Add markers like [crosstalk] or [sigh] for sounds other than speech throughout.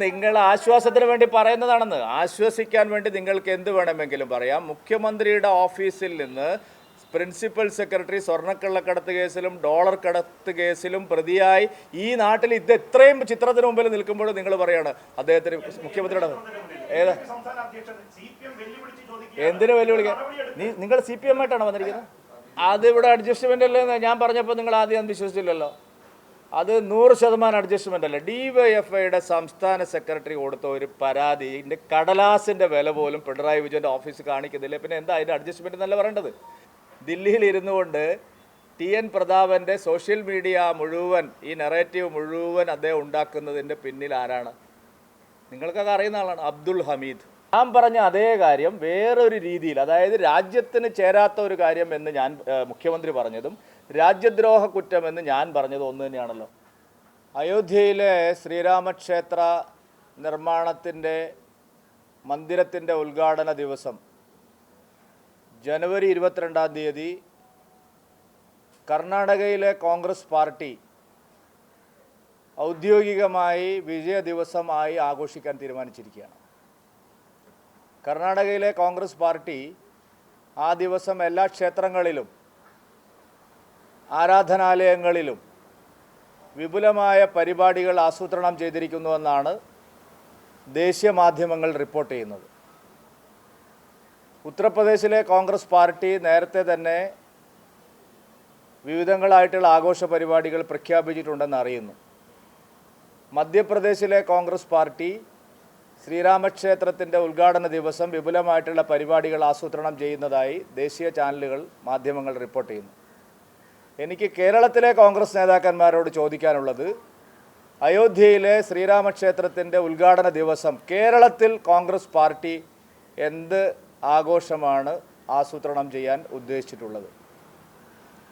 നിങ്ങൾ ആശ്വാസത്തിന് വേണ്ടി പറയുന്നതാണെന്ന്. ആശ്വസിക്കാൻ വേണ്ടി നിങ്ങൾക്ക് എന്ത് വേണമെങ്കിലും പറയാം. മുഖ്യമന്ത്രിയുടെ ഓഫീസിൽ നിന്ന് പ്രിൻസിപ്പൽ സെക്രട്ടറി സ്വർണക്കള്ളക്കടത്ത് കേസിലും ഡോളർ കടത്ത് കേസിലും പ്രതിയായി ഈ നാട്ടിൽ ഇത് എത്രയും ചിത്രത്തിന് മുമ്പിൽ നിൽക്കുമ്പോൾ നിങ്ങൾ പറയാണ് അദ്ദേഹത്തിന് മുഖ്യമന്ത്രിയുടെ ഏതാ? എന്തിനു വെല്ലുവിളിക്ക നീ നിങ്ങൾ സി പി എം ആയിട്ടാണ് വന്നിരിക്കുന്നത്? അതിവിടെ അഡ്ജസ്റ്റ്മെന്റ് അല്ലേ ഞാൻ പറഞ്ഞപ്പോൾ നിങ്ങൾ ആദ്യം വിശ്വസിച്ചില്ലല്ലോ. അത് നൂറ് ശതമാനം അഡ്ജസ്റ്റ്മെന്റ് അല്ല. ഡി വൈ എഫ് ഐയുടെ സംസ്ഥാന സെക്രട്ടറി കൊടുത്ത ഒരു പരാതി ഇതിന്റെ കടലാസിന്റെ വില പോലും പിണറായി വിജയന്റെ ഓഫീസ് കാണിക്കുന്നില്ല. പിന്നെ എന്താ അതിന്റെ അഡ്ജസ്റ്റ്മെന്റ് എന്നല്ല പറയേണ്ടത്? ദില്ലിയിൽ ഇരുന്നു കൊണ്ട് ടി എൻ പ്രതാപന്റെ സോഷ്യൽ മീഡിയ മുഴുവൻ ഈ നെറേറ്റീവ് മുഴുവൻ അദ്ദേഹം ഉണ്ടാക്കുന്നതിന്റെ പിന്നിൽ ആരാണ്? നിങ്ങൾക്കൊക്കെ അറിയുന്ന ആളാണ് അബ്ദുൾ ഹമീദ്. ഞാൻ പറഞ്ഞ അതേ കാര്യം വേറൊരു രീതിയിൽ അതായത് രാജ്യത്തിന് ചേരാത്ത ഒരു കാര്യം എന്ന് ഞാൻ മുഖ്യമന്ത്രി പറഞ്ഞതും രാജ്യദ്രോഹ കുറ്റം എന്ന് ഞാൻ പറഞ്ഞത് ഒന്ന് തന്നെയാണല്ലോ. അയോധ്യയിലെ ശ്രീരാമക്ഷേത്ര നിർമ്മാണത്തിന്റെ മന്ദിരത്തിന്റെ ഉദ്ഘാടന ദിവസം ജനുവരി ഇരുപത്തിരണ്ടാം തീയതി കർണാടകയിലെ കോൺഗ്രസ് പാർട്ടി ഔദ്യോഗികമായി വിജയ ദിവസമായി ആഘോഷിക്കാൻ തീരുമാനിച്ചിരിക്കുകയാണ്. കർണാടകയിലെ കോൺഗ്രസ് പാർട്ടി ആ ദിവസം എല്ലാ ക്ഷേത്രങ്ങളിലും ആരാധനാലയങ്ങളിലും വിപുലമായ പരിപാടികൾ ആസൂത്രണം ചെയ്തിരിക്കുന്നുവെന്നാണ് ദേശീയ മാധ്യമങ്ങൾ റിപ്പോർട്ട് ചെയ്യുന്നത്. ഉത്തർപ്രദേശിലെ കോൺഗ്രസ് പാർട്ടി നേരത്തെ തന്നെ വിവിധങ്ങളായിട്ടുള്ള ആഘോഷ പരിപാടികൾ പ്രഖ്യാപിച്ചിട്ടുണ്ടെന്ന് അറിയുന്നു. മധ്യപ്രദേശിലെ കോൺഗ്രസ് പാർട്ടി ശ്രീരാമക്ഷേത്രത്തിന്റെ ഉദ്ഘാടന ദിവസം വിപുലമായിട്ടുള്ള പരിപാടികൾ ആസൂത്രണം ചെയ്യുന്നതായി ദേശീയ ചാനലുകൾ മാധ്യമങ്ങൾ റിപ്പോർട്ട് ചെയ്യുന്നു. എനിക്ക് കേരളത്തിലെ കോൺഗ്രസ് നേതാക്കന്മാരോട് ചോദിക്കാനുള്ളത് അയോധ്യയിലെ ശ്രീരാമക്ഷേത്രത്തിന്റെ ഉദ്ഘാടന ദിവസം കേരളത്തിൽ കോൺഗ്രസ് പാർട്ടി എന്ത് ആഘോഷമാണ് ആസൂത്രണം ചെയ്യാൻ ഉദ്ദേശിച്ചിട്ടുള്ളത്?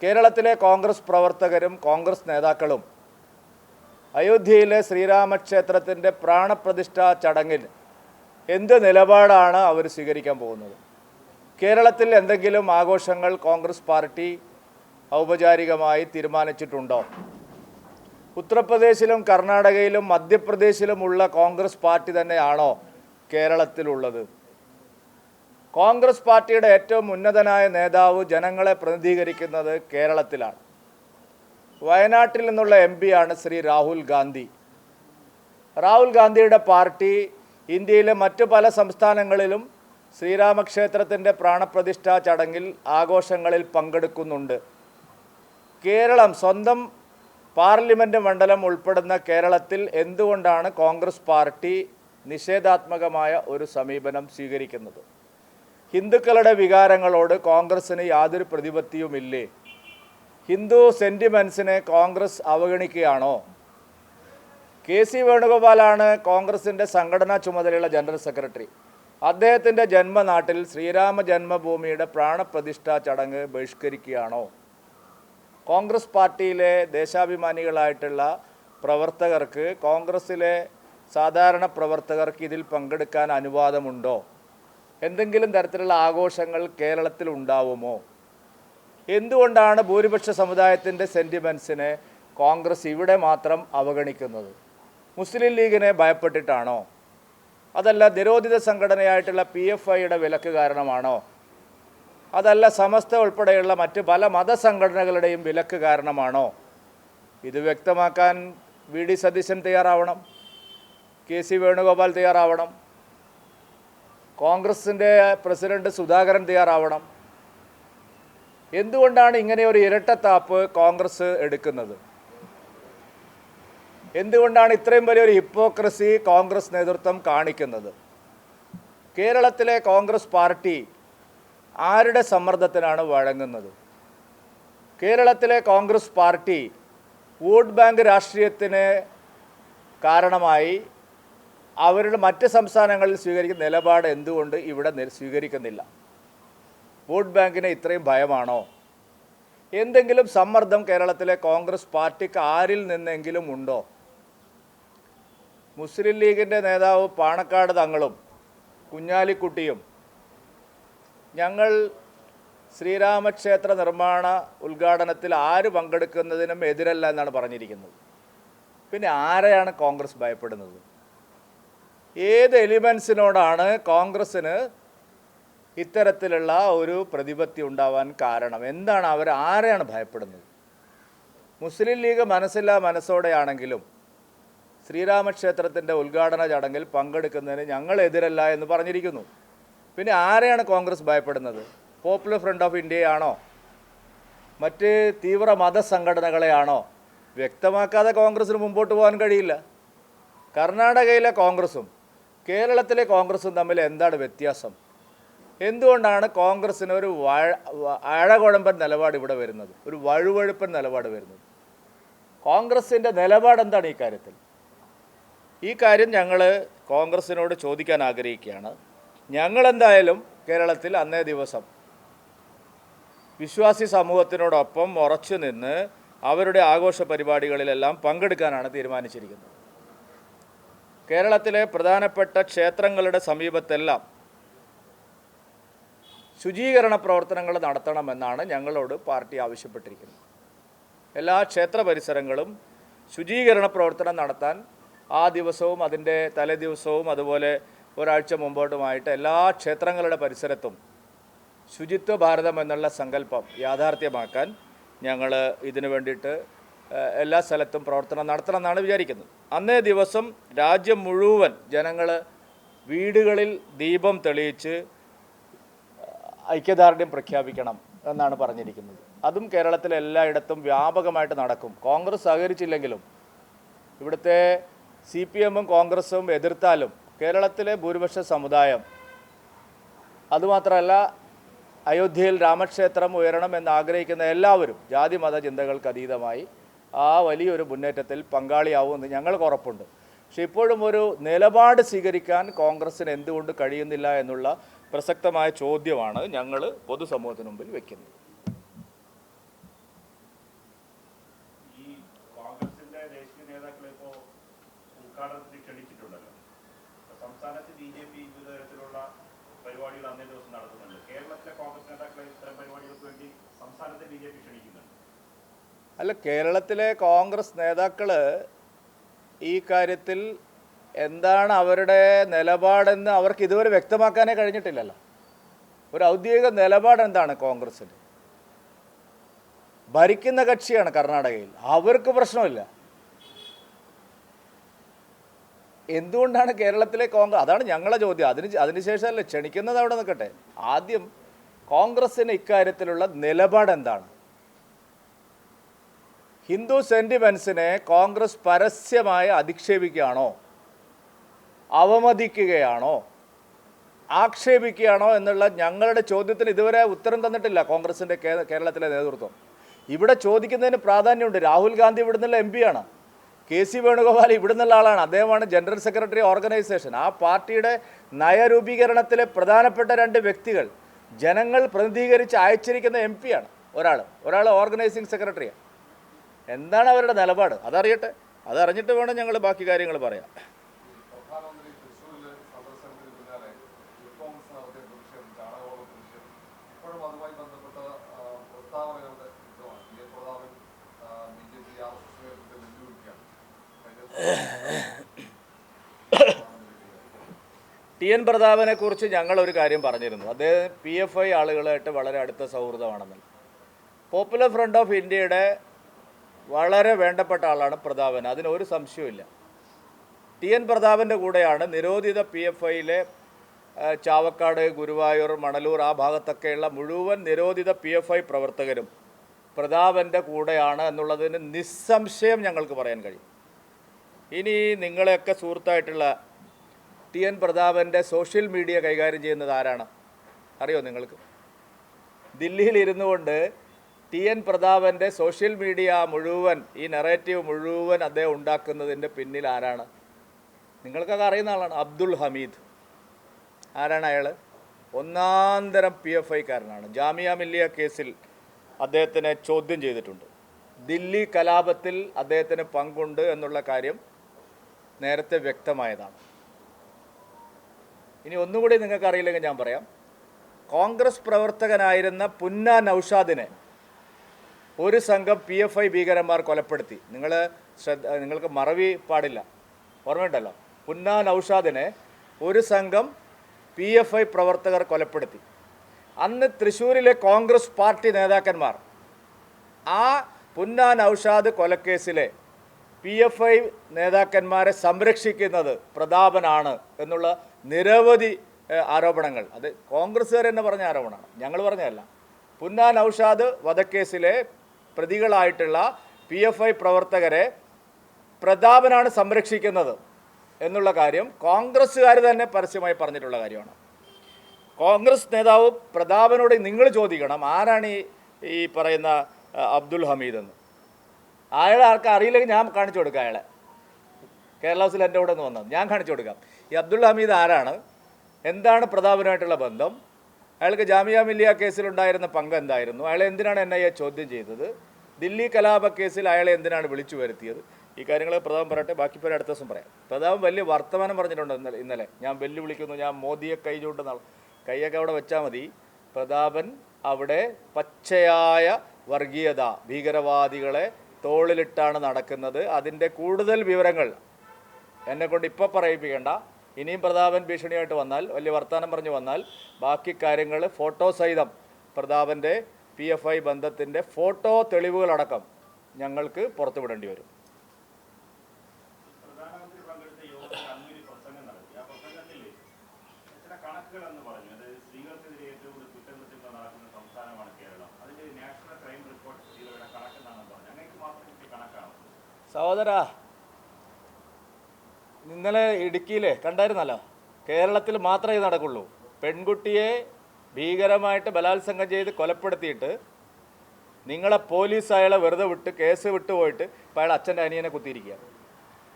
കേരളത്തിലെ കോൺഗ്രസ് പ്രവർത്തകരും കോൺഗ്രസ് നേതാക്കളും അയോധ്യയിലെ ശ്രീരാമക്ഷേത്രത്തിന്റെ പ്രാണപ്രതിഷ്ഠാ ചടങ്ങിൽ എന്ത് നിലപാടാണ് അവർ സ്വീകരിക്കാൻ പോകുന്നത്? കേരളത്തിൽ എന്തെങ്കിലും ആഘോഷങ്ങൾ കോൺഗ്രസ് പാർട്ടി ഔപചാരികമായി തീരുമാനിച്ചിട്ടുണ്ടോ? ഉത്തർപ്രദേശിലും കർണാടകയിലും മധ്യപ്രദേശിലുമുള്ള കോൺഗ്രസ് പാർട്ടി തന്നെയാണോ കേരളത്തിലുള്ളത്? കോൺഗ്രസ് പാർട്ടിയുടെ ഏറ്റവും ഉന്നതനായ നേതാവ് ജനങ്ങളെ പ്രതിനിധീകരിക്കുന്നത് കേരളത്തിലാണ്. വയനാട്ടിൽ നിന്നുള്ള എം പിയാണ് ശ്രീ രാഹുൽ ഗാന്ധി. രാഹുൽ ഗാന്ധിയുടെ പാർട്ടി ഇന്ത്യയിലെ മറ്റു പല സംസ്ഥാനങ്ങളിലും ശ്രീരാമക്ഷേത്രത്തിന്റെ പ്രാണപ്രതിഷ്ഠാ ചടങ്ങിൽ ആഘോഷങ്ങളിൽ പങ്കെടുക്കുന്നുണ്ട്. കേരളം സ്വന്തം പാർലമെന്റ് മണ്ഡലം ഉൾപ്പെടുന്ന കേരളത്തിൽ എന്തുകൊണ്ടാണ് കോൺഗ്രസ് പാർട്ടി നിഷേധാത്മകമായ ഒരു സമീപനം സ്വീകരിക്കുന്നത്? ഹിന്ദുക്കളുടെ വികാരങ്ങളോട് കോൺഗ്രസ്സിന് യാതൊരു പ്രതിപത്തിയുമില്ലേ? ഹിന്ദു സെന്റിമെൻസിനെ കോൺഗ്രസ് അവഗണിക്കുകയാണോ? കെ സി വേണുഗോപാലാണ് കോൺഗ്രസിന്റെ സംഘടനാ ചുമതലയുള്ള ജനറൽ സെക്രട്ടറി. അദ്ദേഹത്തിന്റെ ജന്മനാട്ടിൽ ശ്രീരാമ ജന്മഭൂമിയുടെ പ്രാണപ്രതിഷ്ഠാ ചടങ്ങ് ബഹിഷ്കരിക്കുകയാണോ? കോൺഗ്രസ് പാർട്ടിയിലെ ദേശാഭിമാനികളായിട്ടുള്ള പ്രവർത്തകർക്ക് കോൺഗ്രസ്സിലെ സാധാരണ പ്രവർത്തകർക്ക് ഇതിൽ പങ്കെടുക്കാൻ അനുവാദമുണ്ടോ? എന്തെങ്കിലും തരത്തിലുള്ള ആഘോഷങ്ങൾ കേരളത്തിൽ ഉണ്ടാവുമോ? എന്തുകൊണ്ടാണ് ഭൂരിപക്ഷ സമുദായത്തിന്റെ സെന്റിമെൻസിനെ കോൺഗ്രസ് ഇവിടെ മാത്രം അവഗണിക്കുന്നത്? മുസ്ലിം ലീഗിനെ ഭയപ്പെട്ടിട്ടാണോ? അതല്ല നിരോധിത സംഘടനയായിട്ടുള്ള പി എഫ് ഐയുടെ വിലക്ക് കാരണമാണോ? അതല്ല സമസ്ത ഉൾപ്പെടെയുള്ള മറ്റ് പല മതസംഘടനകളുടെയും വിലക്ക് കാരണമാണോ? ഇത് വ്യക്തമാക്കാൻ വി ഡി സതീശൻ തയ്യാറാവണം കെ സി വേണുഗോപാൽ തയ്യാറാവണം കോൺഗ്രസിന്റെ പ്രസിഡന്റ് സുധാകരൻ തയ്യാറാവണം. എന്തുകൊണ്ടാണ് ഇങ്ങനെ ഒരു ഇരട്ടത്താപ്പ് കോൺഗ്രസ് എടുക്കുന്നത്? എന്തുകൊണ്ടാണ് ഇത്രയും വലിയൊരു ഹിപ്പോക്രസി കോൺഗ്രസ് നേതൃത്വം കാണിക്കുന്നത്? കേരളത്തിലെ കോൺഗ്രസ് പാർട്ടി ആരുടെ സമ്മർദ്ദത്തിനാണ് വഴങ്ങുന്നത്? കേരളത്തിലെ കോൺഗ്രസ് പാർട്ടി വോട്ട് ബാങ്ക് രാഷ്ട്രീയത്തിന് കാരണമായി അവരുടെ മറ്റ് സംസ്ഥാനങ്ങളിൽ സ്വീകരിക്കുന്ന നിലപാട് എന്തുകൊണ്ട് ഇവിടെ സ്വീകരിക്കുന്നില്ല? വോട്ട് ബാങ്കിന് ഇത്രയും ഭയമാണോ? എന്തെങ്കിലും സമ്മർദ്ദം കേരളത്തിലെ കോൺഗ്രസ് പാർട്ടിക്ക് ആരിൽ നിന്നെങ്കിലും ഉണ്ടോ? മുസ്ലിം ലീഗിന്റെ നേതാവ് പാണക്കാട് തങ്ങളും കുഞ്ഞാലിക്കുട്ടിയും ഞങ്ങൾ ശ്രീരാമക്ഷേത്ര നിർമ്മാണ ഉദ്ഘാടനത്തിൽ ആര് പങ്കെടുക്കുന്നതിനും എതിരല്ല എന്നാണ് പറഞ്ഞിരിക്കുന്നത്. പിന്നെ ആരെയാണ് കോൺഗ്രസ് ഭയപ്പെടുന്നത്? ഏത് എലിമെൻസിനോടാണ് കോൺഗ്രസ്സിന് ഇത്തരത്തിലുള്ള ഒരു പ്രതിപത്തി ഉണ്ടാവാൻ കാരണം? എന്താണ് അവർ ആരെയാണ് ഭയപ്പെടുന്നത്? മുസ്ലിം ലീഗ് മനസ്സില്ലാ മനസ്സോടെയാണെങ്കിലും ശ്രീരാമക്ഷേത്രത്തിന്റെ ഉദ്ഘാടന ചടങ്ങിൽ പങ്കെടുക്കുന്നതിന് ഞങ്ങൾ എതിരല്ല എന്ന് പറഞ്ഞിരിക്കുന്നു. പിന്നെ ആരെയാണ് കോൺഗ്രസ് ഭയപ്പെടുന്നത്? പോപ്പുലർ ഫ്രണ്ട് ഓഫ് ഇന്ത്യയാണോ മറ്റ് തീവ്ര മതസംഘടനകളെയാണോ വ്യക്തമാക്കാതെ കോൺഗ്രസ്സിന് മുമ്പോട്ട് പോകാൻ കഴിയില്ല. കർണാടകയിലെ കോൺഗ്രസും കേരളത്തിലെ കോൺഗ്രസും തമ്മിൽ എന്താണ് വ്യത്യാസം? എന്തുകൊണ്ടാണ് കോൺഗ്രസ്സിന് ഒരു അഴകുഴമ്പൻ നിലപാട് ഇവിടെ വരുന്നത്? ഒരു വഴുവഴുപ്പൻ നിലപാട് വരുന്നത്? കോൺഗ്രസിന്റെ നിലപാട് എന്താണ് ഈ കാര്യത്തിൽ? ഈ കാര്യം ഞങ്ങൾ കോൺഗ്രസിനോട് ചോദിക്കാൻ ആഗ്രഹിക്കുകയാണ്. ഞങ്ങളെന്തായാലും കേരളത്തിൽ അന്നേ ദിവസം വിശ്വാസി സമൂഹത്തിനോടൊപ്പം ഉറച്ചു നിന്ന് അവരുടെ ആഘോഷ പരിപാടികളിലെല്ലാം പങ്കെടുക്കാനാണ് തീരുമാനിച്ചിരിക്കുന്നത്. കേരളത്തിലെ പ്രധാനപ്പെട്ട ക്ഷേത്രങ്ങളുടെ സമീപത്തെല്ലാം ശുചീകരണ പ്രവർത്തനങ്ങൾ നടത്തണമെന്നാണ് ഞങ്ങളോട് പാർട്ടി ആവശ്യപ്പെട്ടിരിക്കുന്നത്. എല്ലാ ക്ഷേത്ര പരിസരങ്ങളും ശുചീകരണ പ്രവർത്തനം നടത്താൻ ആ ദിവസവും അതിന്റെ തലേ ദിവസവും അതുപോലെ ഒരാഴ്ച മുമ്പോട്ടുമായിട്ട് എല്ലാ ക്ഷേത്രങ്ങളുടെ പരിസരത്തും ശുചിത്വ ഭാരതം എന്നുള്ള സങ്കല്പം യാഥാർത്ഥ്യമാക്കാൻ ഞങ്ങൾ ഇതിനു വേണ്ടിയിട്ട് എല്ലാ സ്ഥലത്തും പ്രവർത്തനം നടത്തണമെന്നാണ് വിചാരിക്കുന്നത്. അന്നേ ദിവസം രാജ്യം മുഴുവൻ ജനങ്ങൾ വീടുകളിൽ ദീപം തെളിയിച്ച് ഐക്യദാർഢ്യം പ്രഖ്യാപിക്കണം എന്നാണ് പറഞ്ഞിരിക്കുന്നത്. അതും കേരളത്തിലെ എല്ലായിടത്തും വ്യാപകമായിട്ട് നടക്കും. കോൺഗ്രസ് സഹകരിച്ചില്ലെങ്കിലും ഇവിടുത്തെ സി പി എമ്മും കോൺഗ്രസും എതിർത്താലും കേരളത്തിലെ ഭൂരിപക്ഷ സമുദായം അതുമാത്രമല്ല അയോധ്യയിൽ രാമക്ഷേത്രം ഉയരണം എന്ന് ആഗ്രഹിക്കുന്ന എല്ലാവരും ജാതി മത ചിന്തകൾക്ക് അതീതമായി ആ വലിയൊരു മുന്നേറ്റത്തിൽ പങ്കാളിയാവുമെന്ന് ഞങ്ങൾക്ക് ഉറപ്പുണ്ട്. പക്ഷെ ഇപ്പോഴും ഒരു നിലപാട് സ്വീകരിക്കാൻ കോൺഗ്രസ്സിന് എന്തുകൊണ്ട് കഴിയുന്നില്ല എന്നുള്ള പ്രസക്തമായ ചോദ്യമാണ് ഞങ്ങൾ പൊതുസമൂഹത്തിന് മുമ്പിൽ വെക്കുന്നത്. ഉദ്ഘാടനത്തിന് ക്ഷണിച്ചിട്ടുണ്ടല്ലോ. സംസ്ഥാനത്ത് ബി ജെ പി വിവിധ തരത്തിലുള്ള പരിപാടികൾ അന്നേ ദിവസം നടത്തുന്നുണ്ട്. കേരളത്തിലെ കോൺഗ്രസ് നേതാക്കളെ ഇത്തരം പരിപാടികൾക്ക് വേണ്ടി സംസ്ഥാനത്തെ ബി ജെ പി ക്ഷണിക്കുന്നുണ്ട്. അല്ല കേരളത്തിലെ കോൺഗ്രസ് നേതാക്കൾ ഈ കാര്യത്തിൽ എന്താണ് അവരുടെ നിലപാടെന്ന് അവർക്ക് ഇതുവരെ വ്യക്തമാക്കാനേ കഴിഞ്ഞിട്ടില്ലല്ലോ. ഒരു ഔദ്യോഗിക നിലപാട് എന്താണ് കോൺഗ്രസിന്റെ ഭരിക്കുന്ന കക്ഷിയാണ് കർണാടകയിൽ. അവർക്ക് പ്രശ്നമില്ല. എന്തുകൊണ്ടാണ് കേരളത്തിലെ കോൺഗ്രസ്? അതാണ് ഞങ്ങളെ ചോദ്യം. അതിന് അതിനുശേഷമല്ലേ ക്ഷണിക്കുന്നത് അവിടെ നിൽക്കട്ടെ? ആദ്യം കോൺഗ്രസ്സിന് ഇക്കാര്യത്തിലുള്ള നിലപാട് എന്താണ്? ഹിന്ദു സെന്റിമെന്റ്സിനെ കോൺഗ്രസ് പരസ്യമായി അധിക്ഷേപിക്കുകയാണോ? അവമതിക്കുകയാണോ? ആക്ഷേപിക്കുകയാണോ എന്നുള്ള ഞങ്ങളുടെ ചോദ്യത്തിന് ഇതുവരെ ഉത്തരം തന്നിട്ടില്ല കോൺഗ്രസിന്റെ കേരളത്തിലെ നേതൃത്വം. ഇവിടെ ചോദിക്കുന്നതിന് പ്രാധാന്യമുണ്ട്. രാഹുൽ ഗാന്ധി ഇവിടുന്നുള്ള എം പിയാണ് കെ സി വേണുഗോപാൽ ഇവിടെ നിന്നുള്ള ആളാണ്. അദ്ദേഹമാണ് ജനറൽ സെക്രട്ടറി ഓർഗനൈസേഷൻ. ആ പാർട്ടിയുടെ നയരൂപീകരണത്തിലെ പ്രധാനപ്പെട്ട രണ്ട് വ്യക്തികൾ ജനങ്ങൾ പ്രതിനിധീകരിച്ച് അയച്ചിരിക്കുന്ന എം ആണ് ഒരാൾ ഒരാൾ ഓർഗനൈസിംഗ് സെക്രട്ടറിയാണ്. എന്താണ് അവരുടെ നിലപാട്? അതറിയട്ടെ. അതറിഞ്ഞിട്ട് വേണം ഞങ്ങൾ ബാക്കി കാര്യങ്ങൾ പറയാം പ്രധാനമന്ത്രി തൃശ്ശൂരിലെ സന്ദർശനത്തിന് പിന്നാലെ യൂത്ത് കോൺഗ്രസ് നടത്തിയ പ്രതിഷേധം ചാണകവളം പ്രതിഷേധം ഇപ്പോഴും അതുമായി ബന്ധപ്പെട്ട ആ, പ്രസ്താവനകളുടെ യുദ്ധമാണ് P A Prathapan B J P R S S നേതൃത്വത്തെ വെല്ലുവിളിക്കുകയാണ് കഴിഞ്ഞ ടി എൻ ഞങ്ങൾ ഒരു കാര്യം പറഞ്ഞിരുന്നു. അദ്ദേഹം പി എഫ് ഐ ആളുകളായിട്ട് വളരെ അടുത്ത സൗഹൃദമാണെന്ന്. പോപ്പുലർ ഫ്രണ്ട് ഓഫ് ഇന്ത്യയുടെ വളരെ വേണ്ടപ്പെട്ട ആളാണ് പ്രതാപൻ. അതിന് ഒരു സംശയവുമില്ല ടി എൻ പ്രതാപന്റെ കൂടെയാണ് നിരോധിത പി എഫ് ഐയിലെ ചാവക്കാട് ഗുരുവായൂർ മണലൂർ ആ ഭാഗത്തൊക്കെയുള്ള മുഴുവൻ നിരോധിത പി എഫ് ഐ പ്രവർത്തകരും പ്രതാപന്റെ കൂടെയാണ് എന്നുള്ളതിന് നിസ്സംശയം ഞങ്ങൾക്ക് പറയാൻ കഴിയും. ഇനി നിങ്ങളെയൊക്കെ സുഹൃത്തായിട്ടുള്ള ടി എൻ പ്രതാപന്റെ സോഷ്യൽ മീഡിയ കൈകാര്യം ചെയ്യുന്നത് ആരാണ്? അറിയോ നിങ്ങൾക്ക്? ദില്ലിയിൽ ഇരുന്നു കൊണ്ട് ടി എൻ പ്രതാപന്റെ സോഷ്യൽ മീഡിയ മുഴുവൻ ഈ നെറേറ്റീവ് മുഴുവൻ അദ്ദേഹം ഉണ്ടാക്കുന്നതിന്റെ പിന്നിൽ ആരാണ്? നിങ്ങൾക്കൊക്കെ അറിയുന്ന ആളാണ് അബ്ദുൾ ഹമീദ്. ആരാണ് അയാൾ ഒന്നാന്തരം പി എഫ് ഐക്കാരനാണ്. ജാമിയ മില്ലിയ കേസിൽ അദ്ദേഹത്തിനെ ചോദ്യം ചെയ്തിട്ടുണ്ട്. ദില്ലി കലാപത്തിൽ അദ്ദേഹത്തിന് പങ്കുണ്ട് എന്നുള്ള കാര്യം നേരത്തെ വ്യക്തമായതാണ്. ഇനി ഒന്നുകൂടി നിങ്ങൾക്ക് അറിയില്ലെങ്കിൽ ഞാൻ പറയാം. കോൺഗ്രസ് പ്രവർത്തകനായിരുന്ന പുന്ന നൌഷാദിനെ ഒരു സംഘം പി എഫ് ഐ ഭീകരന്മാർ കൊലപ്പെടുത്തി. നിങ്ങൾ ശ്രദ്ധ നിങ്ങൾക്ക് മറവി പാടില്ല. ഓർമ്മയുണ്ടല്ലോ? പുന്ന നൌഷാദിനെ ഒരു സംഘം പി എഫ് ഐ പ്രവർത്തകർ കൊലപ്പെടുത്തി. അന്ന് തൃശ്ശൂരിലെ കോൺഗ്രസ് പാർട്ടി നേതാക്കന്മാർ ആ പുന്ന നൌഷാദ് കൊലക്കേസിലെ പി എഫ് ഐ നേതാക്കന്മാരെ സംരക്ഷിക്കുന്നത് പ്രതാപനാണ് എന്നുള്ള നിരവധി ആരോപണങ്ങൾ. അത് കോൺഗ്രസ്സുകാർ തന്നെ പറഞ്ഞ ആരോപണമാണ്. ഞങ്ങൾ പറഞ്ഞതല്ല. പുന്നാൻ ഔഷാദ് വധക്കേസിലെ പ്രതികളായിട്ടുള്ള പി എഫ് ഐ പ്രവർത്തകരെ പ്രതാപനാണ് സംരക്ഷിക്കുന്നത് എന്നുള്ള കാര്യം കോൺഗ്രസ്സുകാർ തന്നെ പരസ്യമായി പറഞ്ഞിട്ടുള്ള കാര്യമാണ്. കോൺഗ്രസ് നേതാവ് പ്രതാപനോട് നിങ്ങൾ ചോദിക്കണം ആരാണ് ഈ പറയുന്ന അബ്ദുൽ ഹമീദ് എന്ന്. അയാളെ ആർക്കും അറിയില്ലെങ്കിൽ ഞാൻ കാണിച്ചു കൊടുക്കാം അയാളെ. കേരള ഹൗസിൽ എന്റെ കൂടെ ഒന്ന് വന്നത് ഞാൻ കാണിച്ചു കൊടുക്കാം. ഈ അബ്ദുൾ ഹമീദ് ആരാണ്? എന്താണ് പ്രതാപനുമായിട്ടുള്ള ബന്ധം? അയാൾക്ക് ജാമിയ മില്ലിയ കേസിലുണ്ടായിരുന്ന പങ്ക് എന്തായിരുന്നു? അയാളെ എന്തിനാണ് എൻ ഐ എ ചോദ്യം ചെയ്തത്? ദില്ലി കലാപ കേസിൽ അയാളെ എന്തിനാണ് വിളിച്ചു വരുത്തിയത്? ഈ കാര്യങ്ങൾ പ്രതാപം പറയട്ടെ. ബാക്കി പേര് അടുത്ത ദിവസം പറയാം. പ്രതാപം വലിയ വർത്തമാനം പറഞ്ഞിട്ടുണ്ട് ഇന്നലെ ഇന്നലെ. ഞാൻ വെല്ലുവിളിക്കുന്നു. ഞാൻ മോദിയെ കൈ ചൂണ്ടുന്ന കൈയൊക്കെ അവിടെ വെച്ചാൽ മതി. പ്രതാപൻ അവിടെ പച്ചയായ വർഗീയത ഭീകരവാദികളെ തോളിലിട്ടാണ് നടക്കുന്നത്. അതിന്റെ കൂടുതൽ വിവരങ്ങൾ എന്നെ കൊണ്ട് ഇപ്പോൾ പറയിപ്പിക്കേണ്ട. ഇനിയും പ്രതാപൻ ഭീഷണിയായിട്ട് വന്നാൽ വലിയ വർത്തമാനം പറഞ്ഞു വന്നാൽ ബാക്കി കാര്യങ്ങൾ ഫോട്ടോ സഹിതം പ്രതാപന്റെ പി എഫ് ഐ ബന്ധത്തിന്റെ ഫോട്ടോ തെളിവുകളടക്കം ഞങ്ങൾക്ക് പുറത്തുവിടേണ്ടി വരും പ്രധാനമന്ത്രി പങ്കെടുത്ത യോഗത്തിൽ അങ്ങൊരു പ്രസംഗം നടത്തി ആ പ്രസംഗത്തിൽ ചില കണക്കുകളെന്ന് പറഞ്ഞു അതായത് സ്ത്രീകൾക്കെതിരെ ഏറ്റവും കൂടുതൽ കുറ്റകൃത്യങ്ങൾ നടക്കുന്ന സംസ്ഥാനമാണ് കേരളം അതിന്റെ നാഷണൽ ക്രൈം റിപ്പോർട്ട് ബ്യൂറോയുടെ കണക്കെന്നാണ് പറഞ്ഞത് ഞങ്ങൾക്ക് മാത്രം കിട്ടിയ കണക്കാണ് സഹോദര ഇന്നലെ ഇടുക്കിയിലെ കണ്ടായിരുന്നല്ലോ? കേരളത്തിൽ മാത്രമേ ഇത് നടക്കുള്ളൂ. പെൺകുട്ടിയെ ഭീകരമായിട്ട് ബലാത്സംഗം ചെയ്ത് കൊലപ്പെടുത്തിയിട്ട് നിങ്ങളെ പോലീസ് അയാളെ വെറുതെ വിട്ട് കേസ് വിട്ടുപോയിട്ട് ഇപ്പോൾ അയാൾ അച്ഛന്റെ അനിയനെ കുത്തിയിരിക്കുക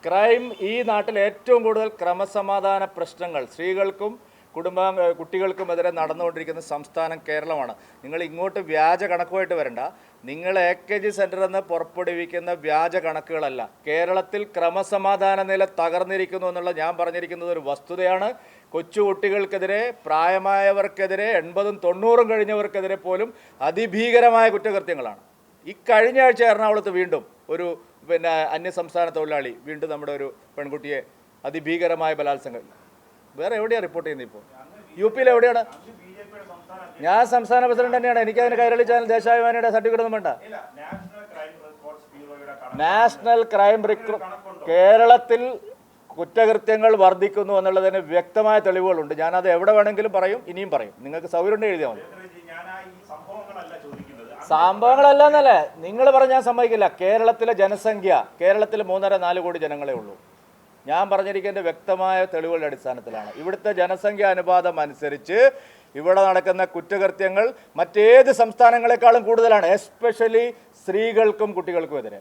ക്രൈം ഈ നാട്ടിൽ ഏറ്റവും കൂടുതൽ ക്രമസമാധാന പ്രശ്നങ്ങൾ സ്ത്രീകൾക്കും കുടുംബ കുട്ടികൾക്കുമെതിരെ നടന്നുകൊണ്ടിരിക്കുന്ന സംസ്ഥാനം കേരളമാണ്. നിങ്ങൾ ഇങ്ങോട്ട് വ്യാജ കണക്കുമായിട്ട് വരണ്ട. നിങ്ങൾ എ കെ ജി സെന്ററിൽ നിന്ന് പുറപ്പെടുവിക്കുന്ന വ്യാജ കണക്കുകളല്ല. കേരളത്തിൽ ക്രമസമാധാന നില തകർന്നിരിക്കുന്നു എന്നുള്ള ഞാൻ പറഞ്ഞിരിക്കുന്നത് ഒരു വസ്തുതയാണ്. കൊച്ചുകുട്ടികൾക്കെതിരെ പ്രായമായവർക്കെതിരെ എൺപതും തൊണ്ണൂറും കഴിഞ്ഞവർക്കെതിരെ പോലും അതിഭീകരമായ കുറ്റകൃത്യങ്ങളാണ്. ഈ കഴിഞ്ഞ ആഴ്ച എറണാകുളത്ത് വീണ്ടും ഒരു പിന്നെ അന്യസംസ്ഥാന തൊഴിലാളി വീണ്ടും നമ്മുടെ ഒരു പെൺകുട്ടിയെ അതിഭീകരമായ ബലാത്സംഗം. വേറെ എവിടെയാണ് റിപ്പോർട്ട് ചെയ്യുന്നത് ഇപ്പോൾ യു പിയിൽ എവിടെയാണ്? ഞാൻ സംസ്ഥാന പ്രസിഡന്റ് തന്നെയാണ്. എനിക്ക് അതിന് കൈരളി ചാനൽ ദേശാഭിമാനിയുടെ സർട്ടിഫിക്കറ്റ് ഒന്നും വേണ്ട. നാഷണൽ ക്രൈം കേരളത്തിൽ കുറ്റകൃത്യങ്ങൾ വർദ്ധിക്കുന്നു എന്നുള്ളതിന് വ്യക്തമായ തെളിവുകളുണ്ട്. ഞാനത് എവിടെ വേണമെങ്കിലും പറയും ഇനിയും പറയും. നിങ്ങൾക്ക് സൗകര്യം എഴുതിയാൽ മതി. ഞാൻ സംഭവങ്ങളല്ല എന്നല്ലേ. നിങ്ങൾ പറഞ്ഞാൽ സമ്മതിക്കില്ല. കേരളത്തിലെ ജനസംഖ്യ കേരളത്തിൽ മൂന്നര നാല് കോടി ജനങ്ങളെ ഉള്ളൂ. ഞാൻ പറഞ്ഞിരിക്കേണ്ട വ്യക്തമായ തെളിവുകളുടെ അടിസ്ഥാനത്തിലാണ്. ഇവിടുത്തെ ജനസംഖ്യ അനുപാതം അനുസരിച്ച് ഇവിടെ നടക്കുന്ന കുറ്റകൃത്യങ്ങൾ മറ്റേത് സംസ്ഥാനങ്ങളെക്കാളും കൂടുതലാണ് എസ്പെഷ്യലി സ്ത്രീകൾക്കും കുട്ടികൾക്കും എതിരെ.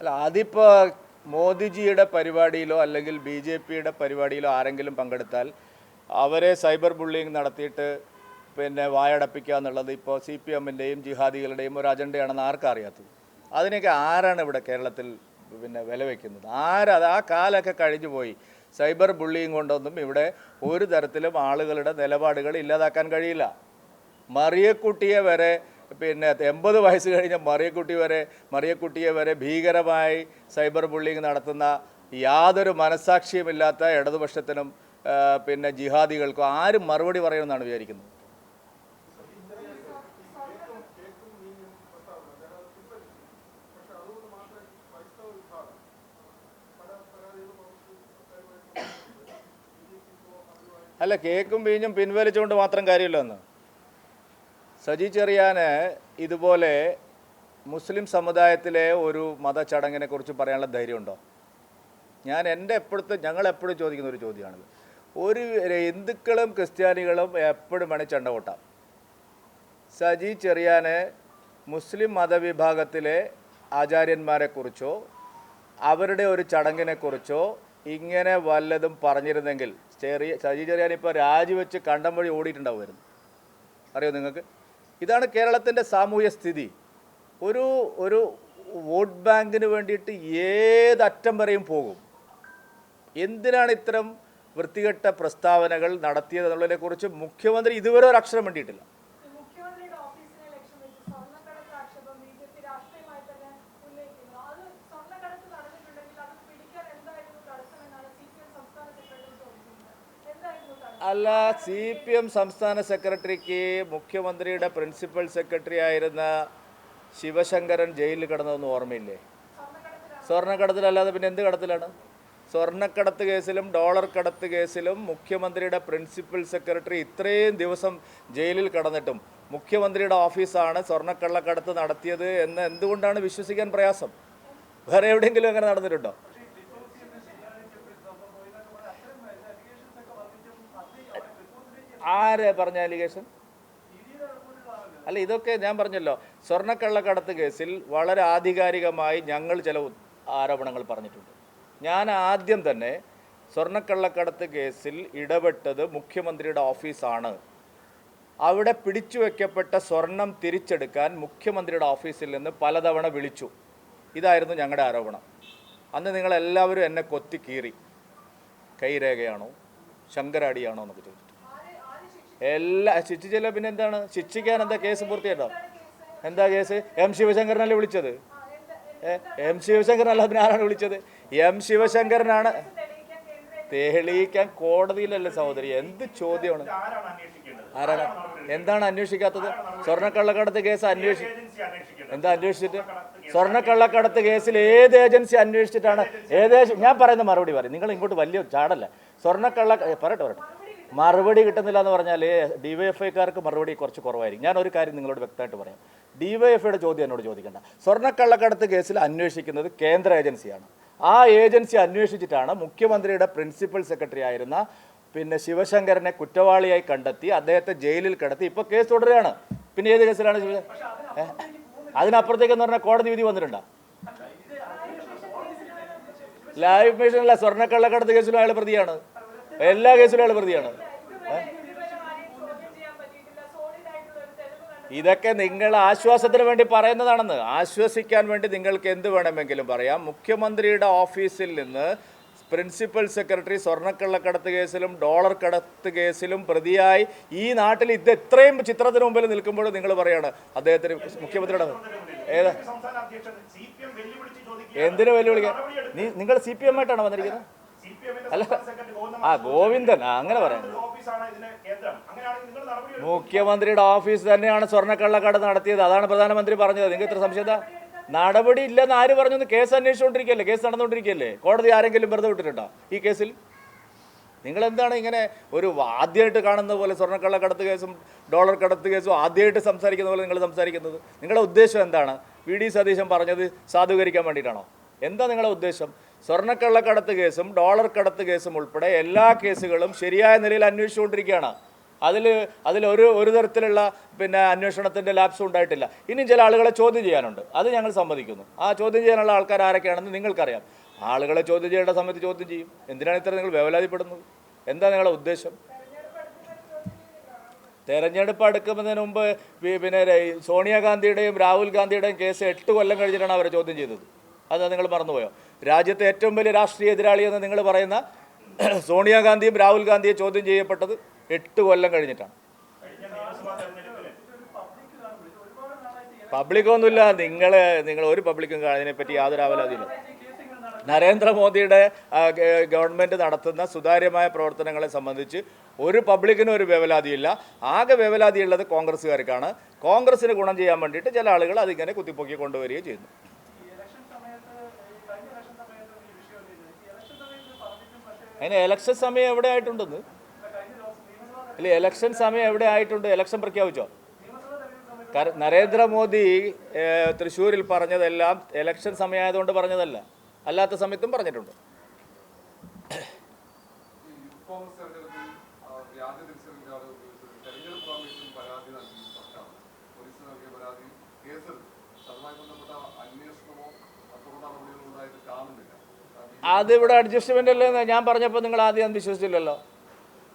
അല്ല അതിപ്പോൾ മോദിജിയുടെ പരിപാടിയിലോ അല്ലെങ്കിൽ ബി ജെ പിയുടെ പരിപാടിയിലോ ആരെങ്കിലും പങ്കെടുത്താൽ അവരെ സൈബർ ബുള്ളിങ് നടത്തിയിട്ട് പിന്നെ വായടപ്പിക്കുക എന്നുള്ളത് ഇപ്പോൾ സി പി എമ്മിന്റെയും ജിഹാദികളുടെയും ഒരു അജണ്ടയാണെന്ന് ആർക്കും അറിയാത്തത് അതിനൊക്കെ ആരാണ് ഇവിടെ കേരളത്തിൽ പിന്നെ വില വയ്ക്കുന്നത് ആരത് ആ കാലമൊക്കെ കഴിഞ്ഞു പോയി. സൈബർ ബുള്ളിയും കൊണ്ടൊന്നും ഇവിടെ ഒരു തരത്തിലും ആളുകളുടെ നിലപാടുകൾ ഇല്ലാതാക്കാൻ കഴിയില്ല. മറിയക്കുട്ടിയെ വരെ പിന്നെ എൺപത് വയസ്സ് കഴിഞ്ഞ മറിയക്കുട്ടി വരെ മറിയക്കുട്ടിയെ വരെ ഭീകരമായി സൈബർ ബുള്ളിങ് നടത്തുന്ന യാതൊരു മനസാക്ഷിയുമില്ലാത്ത ഇടതുപക്ഷത്തിനും പിന്നെ ജിഹാദികൾക്കും ആരും മറുപടി പറയുമെന്നാണ് വിചാരിക്കുന്നത്. അല്ല കേക്കും പീഞ്ഞും പിൻവലിച്ചുകൊണ്ട് മാത്രം കാര്യമില്ലെന്ന് സജി ചെറിയാന് ഇതുപോലെ മുസ്ലിം സമുദായത്തിലെ ഒരു മതചടങ്ങിനെ കുറിച്ച് പറയാനുള്ള ധൈര്യമുണ്ടോ? ഞാൻ എന്റെ എപ്പോഴത്തെ ഞങ്ങൾ എപ്പോഴും ചോദിക്കുന്ന ഒരു ചോദ്യമാണിത്. ഒരു ഹിന്ദുക്കളും ക്രിസ്ത്യാനികളും എപ്പോഴും വേണേൽ ചണ്ട കൊട്ടാം. സജി ചെറിയാന് മുസ്ലിം മതവിഭാഗത്തിലെ ആചാര്യന്മാരെക്കുറിച്ചോ അവരുടെ ഒരു ചടങ്ങിനെക്കുറിച്ചോ ഇങ്ങനെ വല്ലതും പറഞ്ഞിരുന്നെങ്കിൽ ചെറിയ ശശി ചെറിയാൻ ഇപ്പോൾ രാജിവെച്ച് കണ്ടം വഴി ഓടിയിട്ടുണ്ടാവുമായിരുന്നു. അറിയോ നിങ്ങൾക്ക്? ഇതാണ് കേരളത്തിന്റെ സാമൂഹ്യ സ്ഥിതി. ഒരു ഒരു വോട്ട് ബാങ്കിന് വേണ്ടിയിട്ട് ഏതറ്റം വരെയും പോകും. എന്തിനാണ് ഇത്തരം വൃത്തികെട്ട പ്രസ്താവനകൾ നടത്തിയത് എന്നുള്ളതിനെക്കുറിച്ച് മുഖ്യമന്ത്രി ഇതുവരെ ഒരു അക്ഷരം വേണ്ടിയിട്ടില്ല മുഖ്യമന്ത്രിയുടെ ഓഫീസിനെ ലക്ഷ്യം വെച്ച് സ്വർണക്കടത്ത് ആക്ഷേപം ബി ജെ പി രാഷ്ട്രീയമായി തന്നെ ഉന്നയിക്കുന്നു അത് സ്വർണ അല്ല സി പി എം സംസ്ഥാന സെക്രട്ടറിക്ക് മുഖ്യമന്ത്രിയുടെ പ്രിൻസിപ്പൽ സെക്രട്ടറി ആയിരുന്ന ശിവശങ്കരൻ ജയിലിൽ കിടന്നതെന്ന് ഓർമ്മയില്ലേ? സ്വർണക്കടത്തിലല്ലാതെ പിന്നെ എന്ത് കടത്തിലാണ്? സ്വർണക്കടത്ത് കേസിലും ഡോളർ കടത്ത് കേസിലും മുഖ്യമന്ത്രിയുടെ പ്രിൻസിപ്പൽ സെക്രട്ടറി ഇത്രയും ദിവസം ജയിലിൽ കടന്നിട്ടും മുഖ്യമന്ത്രിയുടെ ഓഫീസാണ് സ്വർണക്കള്ളക്കടത്ത് നടത്തിയത് എന്ന് എന്തുകൊണ്ടാണ് വിശ്വസിക്കാൻ പ്രയാസം? വേറെ എവിടെയെങ്കിലും അങ്ങനെ നടന്നിട്ടുണ്ടോ? ആരെ പറഞ്ഞ അലിഗേഷൻ? അല്ല ഇതൊക്കെ ഞാൻ പറഞ്ഞല്ലോ. സ്വർണക്കള്ളക്കടത്ത് കേസിൽ വളരെ ആധികാരികമായി ഞങ്ങൾ ചില ആരോപണങ്ങൾ പറഞ്ഞിട്ടുണ്ട്. ഞാൻ ആദ്യം തന്നെ സ്വർണക്കള്ളക്കടത്ത് കേസിൽ ഇടപെട്ടത് മുഖ്യമന്ത്രിയുടെ ഓഫീസാണ്. അവിടെ പിടിച്ചു വയ്ക്കപ്പെട്ട സ്വർണം തിരിച്ചെടുക്കാൻ മുഖ്യമന്ത്രിയുടെ ഓഫീസിൽ നിന്ന് പലതവണ വിളിച്ചു. ഇതായിരുന്നു ഞങ്ങളുടെ ആരോപണം. അന്ന് നിങ്ങളെല്ലാവരും എന്നെ കൊത്തി കീറി. കൈരേഖയാണോ? ശങ്കരാടിയാണോ എന്നൊക്കെ ചോദിച്ചിട്ട് എല്ലാ ശിക്ഷിച്ചില്ല പിന്നെ എന്താണ്? ശിക്ഷിക്കാൻ എന്താ കേസ് പൂർത്തിയായിട്ടോ? എന്താ കേസ് എം ശിവശങ്കരനല്ലേ വിളിച്ചത്? എം ശിവശങ്കരനല്ല പിന്നെ ആരാണ് വിളിച്ചത്? എം ശിവശങ്കരനാണ്. തെളിയിക്കാൻ കോടതിയിലല്ലേ സഹോദരി എന്ത് ചോദ്യമാണ്? ആരാണ്? എന്താണ് അന്വേഷിക്കാത്തത്? സ്വർണക്കള്ളക്കടത്ത് കേസ് അന്വേഷി എന്താ അന്വേഷിച്ചിട്ട്? സ്വർണക്കള്ളക്കടത്ത് കേസിൽ ഏത് ഏജൻസി അന്വേഷിച്ചിട്ടാണ്? ഏത് ഞാൻ പറയുന്ന മറുപടി പറയും. നിങ്ങൾ ഇങ്ങോട്ട് വലിയ ചാടല്ല. സ്വർണക്കള്ള പറയട്ടെ പറയട്ടെ. മറുപടി കിട്ടുന്നില്ല എന്ന് പറഞ്ഞാൽ ഡിവൈഎഫ്ഐക്കാർക്ക് മറുപടി കുറച്ച് കുറവായിരിക്കും. ഞാൻ ഒരു കാര്യം നിങ്ങളോട് വ്യക്തമായിട്ട് പറയാം. ഡിവൈഎഫ്ഐയുടെ ചോദ്യം എന്നോട് ചോദിക്കേണ്ട. സ്വർണക്കള്ളക്കടത്ത് കേസിൽ അന്വേഷിക്കുന്നത് കേന്ദ്ര ഏജൻസിയാണ്. ആ ഏജൻസി അന്വേഷിച്ചിട്ടാണ് മുഖ്യമന്ത്രിയുടെ പ്രിൻസിപ്പൽ സെക്രട്ടറി ആയിരുന്ന പിന്നെ ശിവശങ്കരനെ കുറ്റവാളിയായി കണ്ടെത്തി അദ്ദേഹത്തെ ജയിലിൽ കിടത്തി. ഇപ്പോൾ കേസ് തുടരുകയാണ്. പിന്നെ ഏത് കേസിലാണ് ശിവ അതിനപ്പുറത്തേക്കെന്ന് അതിനപ്പുറത്തേക്ക് എന്ന് പറഞ്ഞാൽ കോടതി വിധി വന്നിട്ടുണ്ടോ? ലൈഫ് മിഷനിലെ സ്വർണക്കള്ളക്കടത്ത് കേസിലും അയാൾ പ്രതിയാണ്. എല്ലാ കേസിലും അയാൾ പ്രതിയാണ്? ഇതൊക്കെ നിങ്ങൾ ആശ്വാസത്തിന് വേണ്ടി പറയുന്നതാണെന്ന്. ആശ്വസിക്കാൻ വേണ്ടി നിങ്ങൾക്ക് എന്ത് വേണമെങ്കിലും പറയാം. മുഖ്യമന്ത്രിയുടെ ഓഫീസിൽ നിന്ന് പ്രിൻസിപ്പൽ സെക്രട്ടറി സ്വർണക്കള്ളക്കടത്ത് കേസിലും ഡോളർ കടത്ത് കേസിലും പ്രതിയായി ഈ നാട്ടിൽ ഇത് എത്രയും ചിത്രത്തിന് മുമ്പിൽ നിൽക്കുമ്പോൾ നിങ്ങൾ പറയാണ് അദ്ദേഹത്തിന് മുഖ്യമന്ത്രിയുടെ ഏതാ? എന്തിനു വെല്ലുവിളിക്കാൻ? നിങ്ങൾ സി പി എം ആയിട്ടാണോ വന്നിരിക്കുന്നത്? അല്ല. ആ ഗോവിന്ദൻ. അങ്ങനെ പറയാം മുഖ്യമന്ത്രിയുടെ ഓഫീസ് തന്നെയാണ് സ്വർണക്കള്ളക്കട നടത്തിയത്. അതാണ് പ്രധാനമന്ത്രി പറഞ്ഞത്. നിങ്ങൾക്ക് ഇത്ര സംശയത നടപടി ഇല്ലെന്ന് ആര് പറഞ്ഞു കേസ് അന്വേഷിച്ചുകൊണ്ടിരിക്കുകയല്ലേ? കേസ് നടന്നുകൊണ്ടിരിക്കുകയല്ലേ? കോടതി ആരെങ്കിലും വെറുതെ വിട്ടിട്ടുണ്ടോ ഈ കേസിൽ? നിങ്ങൾ എന്താണ് ഇങ്ങനെ ഒരു ആദ്യമായിട്ട് കാണുന്ന പോലെ സ്വർണക്കള്ളക്കടത്ത് കേസും ഡോളർ കടത്ത് കേസും ആദ്യമായിട്ട് സംസാരിക്കുന്ന പോലെ നിങ്ങൾ സംസാരിക്കുന്നത്? നിങ്ങളുടെ ഉദ്ദേശം എന്താണ്? വി. ഡി. സതീശൻ പറഞ്ഞത് സാധൂകരിക്കാൻ വേണ്ടിയിട്ടാണോ? എന്താ നിങ്ങളുടെ ഉദ്ദേശം? സ്വർണക്കള്ളക്കടത്ത് കേസും ഡോളർ കടത്ത് കേസും ഉൾപ്പെടെ എല്ലാ കേസുകളും ശരിയായ നിലയിൽ അന്വേഷിച്ചുകൊണ്ടിരിക്കുകയാണ്. അതിൽ അതിൽ ഒരു ഒരു തരത്തിലുള്ള പിന്നെ അന്വേഷണത്തിന്റെ ലാപ്സും ഉണ്ടായിട്ടില്ല. ഇനിയും ചില ആളുകളെ ചോദ്യം ചെയ്യാനുണ്ട്. അത് ഞങ്ങൾ സമ്മതിക്കുന്നു. ആ ചോദ്യം ചെയ്യാനുള്ള ആൾക്കാർ ആരൊക്കെയാണെന്ന് നിങ്ങൾക്കറിയാം. ആളുകളെ ചോദ്യം ചെയ്യേണ്ട സമയത്ത് ചോദ്യം ചെയ്യും. എന്തിനാണ് ഇത്ര നിങ്ങൾ വേവലാതിപ്പെടുന്നത്? എന്താ നിങ്ങളുടെ ഉദ്ദേശം? തെരഞ്ഞെടുപ്പ് അടുക്കുന്നതിന് മുമ്പ് പിന്നെ സോണിയാഗാന്ധിയുടെയും രാഹുൽ ഗാന്ധിയുടെയും കേസ് എട്ട് കൊല്ലം കഴിഞ്ഞിട്ടാണ് അവരെ ചോദ്യം ചെയ്തത്. അത് നിങ്ങൾ മറന്നുപോയോ? രാജ്യത്തെ ഏറ്റവും വലിയ രാഷ്ട്രീയ എതിരാളി എന്ന് നിങ്ങൾ പറയുന്ന [clears throat] സോണിയാഗാന്ധിയും രാഹുൽ ഗാന്ധിയും ചോദ്യം ചെയ്യപ്പെട്ടത് എട്ട് കൊല്ലം കഴിഞ്ഞിട്ടാണ്. പബ്ലിക്കൊന്നുമില്ല. നിങ്ങൾ നിങ്ങൾ ഒരു പബ്ലിക്കും അതിനെപ്പറ്റി യാതൊരു അവലാതിയില്ല നരേന്ദ്രമോദിയുടെ ഗവൺമെന്റ് നടത്തുന്ന സുതാര്യമായ പ്രവർത്തനങ്ങളെ സംബന്ധിച്ച് ഒരു പബ്ലിക്കിനും ഒരു വ്യവലാതിയില്ല ആകെ വ്യവലാതിയുള്ളത് കോൺഗ്രസ്സുകാർക്കാണ്. കോൺഗ്രസ്സിന് ഗുണം ചെയ്യാൻ വേണ്ടിയിട്ട് ചില ആളുകൾ അതിങ്ങനെ കുത്തിപ്പൊക്കി കൊണ്ടുവരികയും ചെയ്യുന്നു. അതിന് ഇലക്ഷൻ സമയം എവിടെ ആയിട്ടുണ്ടെന്ന്? അല്ലെ ഇലക്ഷൻ സമയം എവിടെ ആയിട്ടുണ്ട്? ഇലക്ഷൻ പ്രഖ്യാപിച്ചോ? നരേന്ദ്രമോദി തൃശ്ശൂരിൽ പറഞ്ഞതെല്ലാം ഇലക്ഷൻ സമയമായതുകൊണ്ട് പറഞ്ഞതല്ല. അല്ലാത്ത സമയത്തും പറഞ്ഞിട്ടുണ്ട്. അതിവിടെ അഡ്ജസ്റ്റ്മെന്റ് അല്ലേ ഞാൻ പറഞ്ഞപ്പോൾ നിങ്ങൾ ആദ്യം വിശ്വസിച്ചില്ലല്ലോ.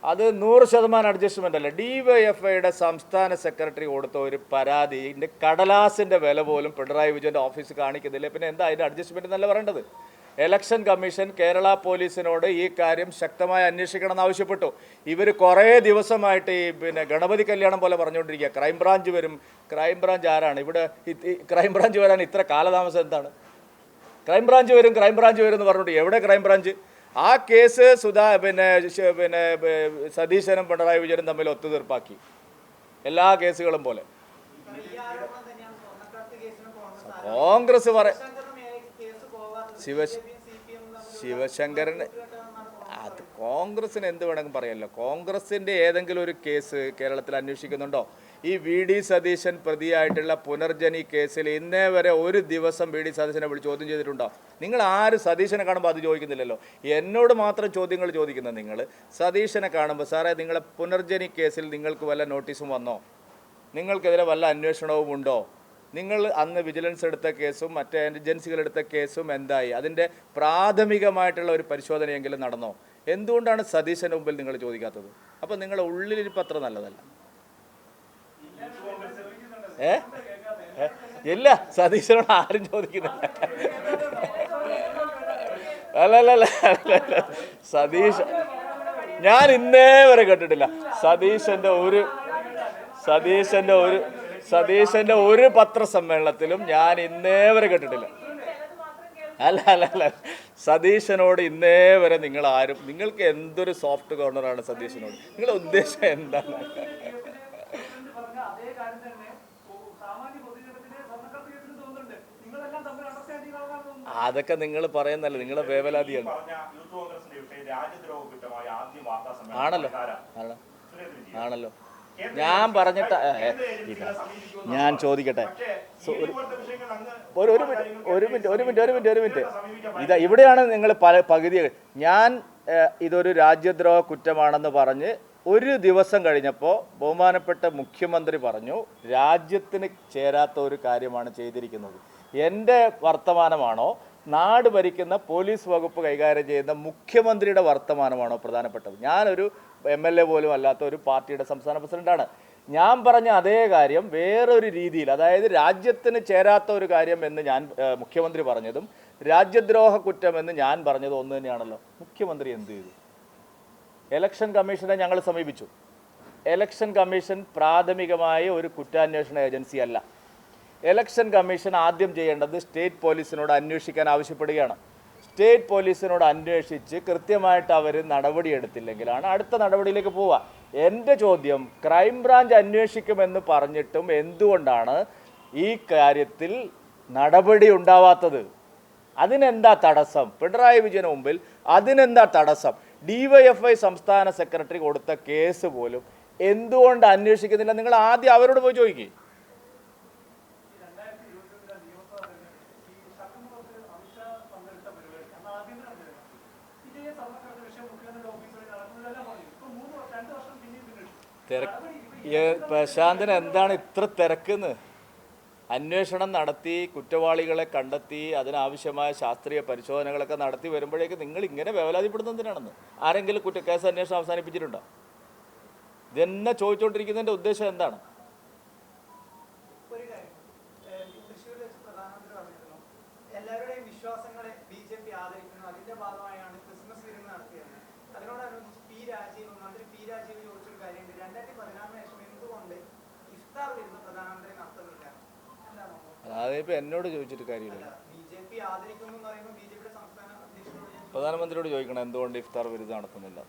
അത് നൂറ് ശതമാനം അഡ്ജസ്റ്റ്മെന്റ് അല്ല? ഡി വൈ എഫ് ഐയുടെ സംസ്ഥാന സെക്രട്ടറി കൊടുത്ത ഒരു പരാതിന്റെ കടലാസിന്റെ വില പോലും പിണറായി വിജയന്റെ ഓഫീസ് കാണിക്കുന്നില്ല. പിന്നെ എന്താ അതിന്റെ അഡ്ജസ്റ്റ്മെന്റ് എന്നല്ല പറയേണ്ടത്? എലക്ഷൻ കമ്മീഷൻ കേരള പോലീസിനോട് ഈ കാര്യം ശക്തമായി അന്വേഷിക്കണം എന്നാവശ്യപ്പെട്ടു ഇവർ കുറേ ദിവസമായിട്ട് ഈ പിന്നെ ഗണപതി കല്യാണം പോലെ പറഞ്ഞുകൊണ്ടിരിക്കുക. ക്രൈംബ്രാഞ്ച് വരും. ക്രൈംബ്രാഞ്ച് ആരാണ്? ഇവിടെ ക്രൈംബ്രാഞ്ച് വരാൻ ഇത്ര കാലതാമസം എന്താണ്? ക്രൈംബ്രാഞ്ച് വരും ക്രൈംബ്രാഞ്ച് വരും എന്ന് പറഞ്ഞിട്ട് എവിടെ ക്രൈംബ്രാഞ്ച്? ആ കേസ് സുധാ പിന്നെ പിന്നെ സതീശനും പിണറായി വിജയനും തമ്മിൽ ഒത്തുതീർപ്പാക്കി. എല്ലാ കേസുകളും പോലെ. കോൺഗ്രസ് പറ ശിവ ശിവശങ്കരന് അത് കോൺഗ്രസിന് എന്ത് വേണമെങ്കിലും പറയാമല്ലോ കോൺഗ്രസിന്റെ ഏതെങ്കിലും ഒരു കേസ് കേരളത്തിൽ അന്വേഷിക്കുന്നുണ്ടോ? ഈ വി ഡി സതീശൻ പ്രതിയായിട്ടുള്ള പുനർജനി കേസിൽ ഇന്നേ വരെ ഒരു ദിവസം വി ഡി സതീശനെ വിളിച്ച് ചോദ്യം ചെയ്തിട്ടുണ്ടോ? നിങ്ങൾ ആര് സതീശനെ കാണുമ്പോൾ അത് ചോദിക്കുന്നില്ലല്ലോ. എന്നോട് മാത്രം ചോദ്യങ്ങൾ ചോദിക്കുന്നത് നിങ്ങൾ സതീശനെ കാണുമ്പോൾ സാറേ നിങ്ങളെ പുനർജനി കേസിൽ നിങ്ങൾക്ക് വല്ല നോട്ടീസും വന്നോ? നിങ്ങൾക്കെതിരെ വല്ല അന്വേഷണവും ഉണ്ടോ? നിങ്ങൾ അന്ന് വിജിലൻസ് എടുത്ത കേസും മറ്റേ ഏജൻസികൾ എടുത്ത കേസും എന്തായി? അതിന്റെ പ്രാഥമികമായിട്ടുള്ള ഒരു പരിശോധനയെങ്കിലും നടന്നോ? എന്തുകൊണ്ടാണ് സതീശന്റെ മുമ്പിൽ നിങ്ങൾ ചോദിക്കാത്തത്? അപ്പോൾ നിങ്ങളുടെ ഉള്ളിലിരിപ്പ് അത്ര നല്ലതല്ല. ഏ? ഇല്ല സതീശനോട് ആരും ചോദിക്കുന്നില്ല. അല്ലല്ല അല്ല അല്ല അല്ല, അല്ല. സതീശ് ഞാൻ ഇന്നേ വരെ കേട്ടിട്ടില്ല. സതീശന്റെ ഒരു സതീശന്റെ ഒരു സതീശന്റെ ഒരു പത്രസമ്മേളനത്തിലും ഞാൻ ഇന്നേ വരെ കേട്ടിട്ടില്ല. അല്ല അല്ല അല്ല. സതീശനോട് ഇന്നേ വരെ നിങ്ങൾ ആരും നിങ്ങൾക്ക് എന്തൊരു സോഫ്റ്റ് കോർണറാണ് സതീശനോട്? നിങ്ങളുടെ ഉദ്ദേശം എന്താണ് പറഞ്ഞ അതേ കാര്യം തന്നെ ഓ- സാമാന്യ പൊതുജനത്തിന് സ്വർണക്കടത്ത് കേസിൽ തോന്നുന്നുണ്ട് നിങ്ങളെല്ലാം തമ്മിൽ അണ്ടർസ്റ്റാൻഡിംഗ് ആകാൻ തോന്നുന്നു അതൊക്കെ നിങ്ങൾ പറയുന്നല്ല നിങ്ങളെ വേവലാതിയാണ്. ആണല്ലോ ആണല്ലോ. ഞാൻ പറഞ്ഞിട്ട് ഞാൻ ചോദിക്കട്ടെ. ഒരു ഒരു മിനിറ്റ് ഒരു മിനിറ്റ് ഒരു മിനിറ്റ് ഒരു മിനിറ്റ് ഒരു മിനിറ്റ്. ഇതാ ഇവിടെയാണ് നിങ്ങൾ പല പകുതി ഞാൻ ഇതൊരു രാജ്യദ്രോഹ കുറ്റമാണെന്ന് പറഞ്ഞ് ഒരു ദിവസം കഴിഞ്ഞപ്പോൾ ബഹുമാനപ്പെട്ട മുഖ്യമന്ത്രി പറഞ്ഞു രാജ്യത്തിന് ചേരാത്ത ഒരു കാര്യമാണ് ചെയ്തിരിക്കുന്നത്. എന്റെ വർത്തമാനമാണോ നാട് ഭരിക്കുന്ന പോലീസ് വകുപ്പ് കൈകാര്യം ചെയ്യുന്ന മുഖ്യമന്ത്രിയുടെ വർത്തമാനമാണോ പ്രധാനപ്പെട്ടത്? ഞാനൊരു എം എൽ എ പോലും അല്ലാത്ത ഒരു പാർട്ടിയുടെ സംസ്ഥാന പ്രസിഡന്റാണ്. ഞാൻ പറഞ്ഞ അതേ കാര്യം വേറൊരു രീതിയിൽ അതായത് രാജ്യത്തിന് ചേരാത്ത ഒരു കാര്യം എന്ന് ഞാൻ മുഖ്യമന്ത്രി പറഞ്ഞതും രാജ്യദ്രോഹ കുറ്റം എന്ന് ഞാൻ പറഞ്ഞതും ഒന്ന് തന്നെയാണല്ലോ. മുഖ്യമന്ത്രി എന്ത് ചെയ്തു? എലക്ഷൻ കമ്മീഷനെ ഞങ്ങൾ സമീപിച്ചു. എലക്ഷൻ കമ്മീഷൻ പ്രാഥമികമായ ഒരു കുറ്റാന്വേഷണ ഏജൻസി അല്ല. ഇലക്ഷൻ കമ്മീഷൻ ആദ്യം ചെയ്യേണ്ടത് സ്റ്റേറ്റ് പോലീസിനോട് അന്വേഷിക്കാൻ ആവശ്യപ്പെടുകയാണ്. സ്റ്റേറ്റ് പോലീസിനോട് അന്വേഷിച്ച് കൃത്യമായിട്ട് അവർ നടപടിയെടുത്തില്ലെങ്കിലാണ് അടുത്ത നടപടിയിലേക്ക് പോവുക. എന്റെ ചോദ്യം ക്രൈംബ്രാഞ്ച് അന്വേഷിക്കുമെന്ന് പറഞ്ഞിട്ടും എന്തുകൊണ്ടാണ് ഈ കാര്യത്തിൽ നടപടി ഉണ്ടാവാത്തത്? അതിനെന്താ തടസ്സം? പിണറായി വിജയന് മുമ്പിൽ അതിനെന്താ തടസ്സം? ഡിവൈഎഫ്ഐ സംസ്ഥാന സെക്രട്ടറി കൊടുത്ത കേസ് പോലും എന്തുകൊണ്ട് അന്വേഷിക്കുന്നില്ല? നിങ്ങൾ ആദ്യം അവരോട് പോയി ചോദിക്കുക തിരക്ക്. പ്രശാന്തൻ എന്താണ് ഇത്ര തിരക്കെന്ന്? അന്വേഷണം നടത്തി കുറ്റവാളികളെ കണ്ടെത്തി അതിനാവശ്യമായ ശാസ്ത്രീയ പരിശോധനകളൊക്കെ നടത്തി വരുമ്പോഴേക്ക് നിങ്ങൾ ഇങ്ങനെ വേവലാതിപ്പെടുന്നതിനാണെന്ന് ആരെങ്കിലും കുറ്റ കേസ് അന്വേഷണം അവസാനിപ്പിച്ചിട്ടുണ്ടോ? ഇതെന്നെ ചോദിച്ചുകൊണ്ടിരിക്കുന്നതിന്റെ ഉദ്ദേശം എന്താണ് ഒരു കാര്യം ഏഹ് തൃശ്ശൂർ വെച്ച് പ്രധാനമന്ത്രി പറഞ്ഞിരുന്നു എല്ലാവരുടെയും വിശ്വാസങ്ങളെ ബി ജെ പി ആദരിക്കുന്നു അതിന്റെ ഭാഗമായാണ് ക്രിസ്മസ് വിരുന്ന് നടത്തിയത് അതിനോടനുബന്ധിച്ച് പി രാജീവ് മന്ത്രി പി രാജീവ് ചോദിച്ചൊരു കാര്യമുണ്ട് രണ്ടായിരത്തി പതിനാറിന് ശേഷം എന്തുകൊണ്ട് ഇഫ്താർ വിരുന്ന് പ്രധാനമന്ത്രി നടത്തുന്നില്ല എന്താണ് അതിപ്പോൾ എന്നോട് ചോദിച്ചിട്ട് കാര്യമില്ല. പ്രധാനമന്ത്രിയോട് ചോദിക്കണം എന്തുകൊണ്ട് ഇഫ്താർ വിരുദ്ധ നടത്തുന്നില്ല?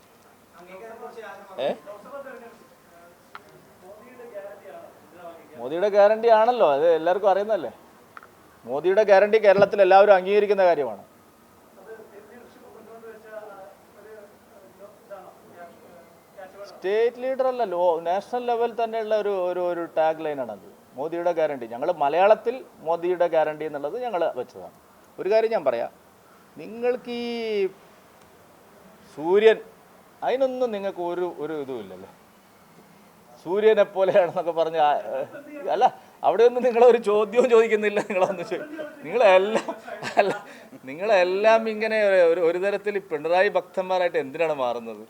ഏ? മോദിയുടെ ഗ്യാരണ്ടി ആണല്ലോ അത് എല്ലാവർക്കും അറിയുന്നല്ലേ മോദിയുടെ ഗ്യാരണ്ടി കേരളത്തിൽ എല്ലാവരും അംഗീകരിക്കുന്ന കാര്യമാണ്. സ്റ്റേറ്റ് ലീഡർ അല്ലല്ലോ നാഷണൽ ലെവൽ തന്നെയുള്ള ഒരു ഒരു ടാഗ് ലൈനാണ് അത് മോദിയുടെ ഗ്യാരണ്ടി. ഞങ്ങൾ മലയാളത്തിൽ മോദിയുടെ ഗ്യാരണ്ടി എന്നുള്ളത് ഞങ്ങൾ വെച്ചതാണ്. ഒരു കാര്യം ഞാൻ പറയാം. നിങ്ങൾക്ക് ഈ സൂര്യൻ അതിനൊന്നും നിങ്ങൾക്ക് ഒരു ഒരു ഇതുമില്ലല്ലോ സൂര്യനെ പോലെയാണെന്നൊക്കെ പറഞ്ഞ അല്ല അവിടെയൊന്നും നിങ്ങളൊരു ചോദ്യവും ചോദിക്കുന്നില്ല. നിങ്ങളൊന്നും നിങ്ങളെല്ലാം അല്ല നിങ്ങളെല്ലാം ഇങ്ങനെ ഒരു ഒരു തരത്തിൽ പിണറായി ഭക്തന്മാരായിട്ട് എന്തിനാണ് മാറുന്നത്?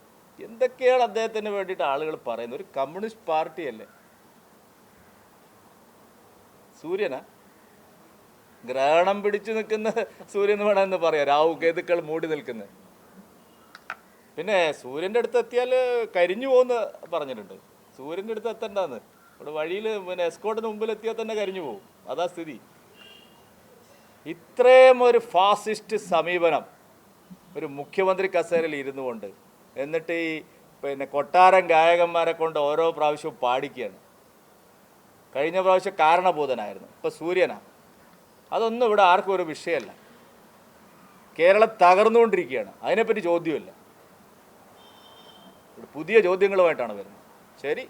എന്തൊക്കെയാണ് അദ്ദേഹത്തിന് വേണ്ടിയിട്ട് ആളുകൾ പറയുന്നത്? ഒരു കമ്മ്യൂണിസ്റ്റ് പാർട്ടിയല്ലേ. സൂര്യനാ? ഗ്രഹണം പിടിച്ചു നിൽക്കുന്ന സൂര്യൻ എന്ന് വേണമെന്ന് പറയാം. രാഹു കേതുക്കൾ മൂടി നിൽക്കുന്നത് പിന്നെ സൂര്യന്റെ അടുത്ത് എത്തിയാൽ കരിഞ്ഞു പോകുന്ന പറഞ്ഞിട്ടുണ്ട്. സൂര്യന്റെ അടുത്ത് എത്തണ്ടെന്ന്. ഇവിടെ വഴിയിൽ പിന്നെ എസ്കോട്ടിന് മുമ്പിൽ എത്തിയാൽ തന്നെ കരിഞ്ഞു പോകും. അതാ സ്ഥിതി. ഇത്രയും ഒരു ഫാസിസ്റ്റ് സമീപനം ഒരു മുഖ്യമന്ത്രി കസേരയിൽ ഇരുന്നു കൊണ്ട് എന്നിട്ട് ഈ പിന്നെ കൊട്ടാരം ഗായകന്മാരെ കൊണ്ട് ഓരോ പ്രാവശ്യവും പാടിക്കുകയാണ്. കഴിഞ്ഞ പ്രാവശ്യം കാരണഭൂതനായിരുന്നു ഇപ്പോൾ സൂര്യനാണ് അതൊന്നും ഇവിടെ ആർക്കും ഒരു വിഷയമല്ല. കേരളം തകർന്നുകൊണ്ടിരിക്കുകയാണ്. അതിനെപ്പറ്റി ചോദ്യമില്ല. പുതിയ ചോദ്യങ്ങളുമായിട്ടാണ് വരുന്നത്. ശരി.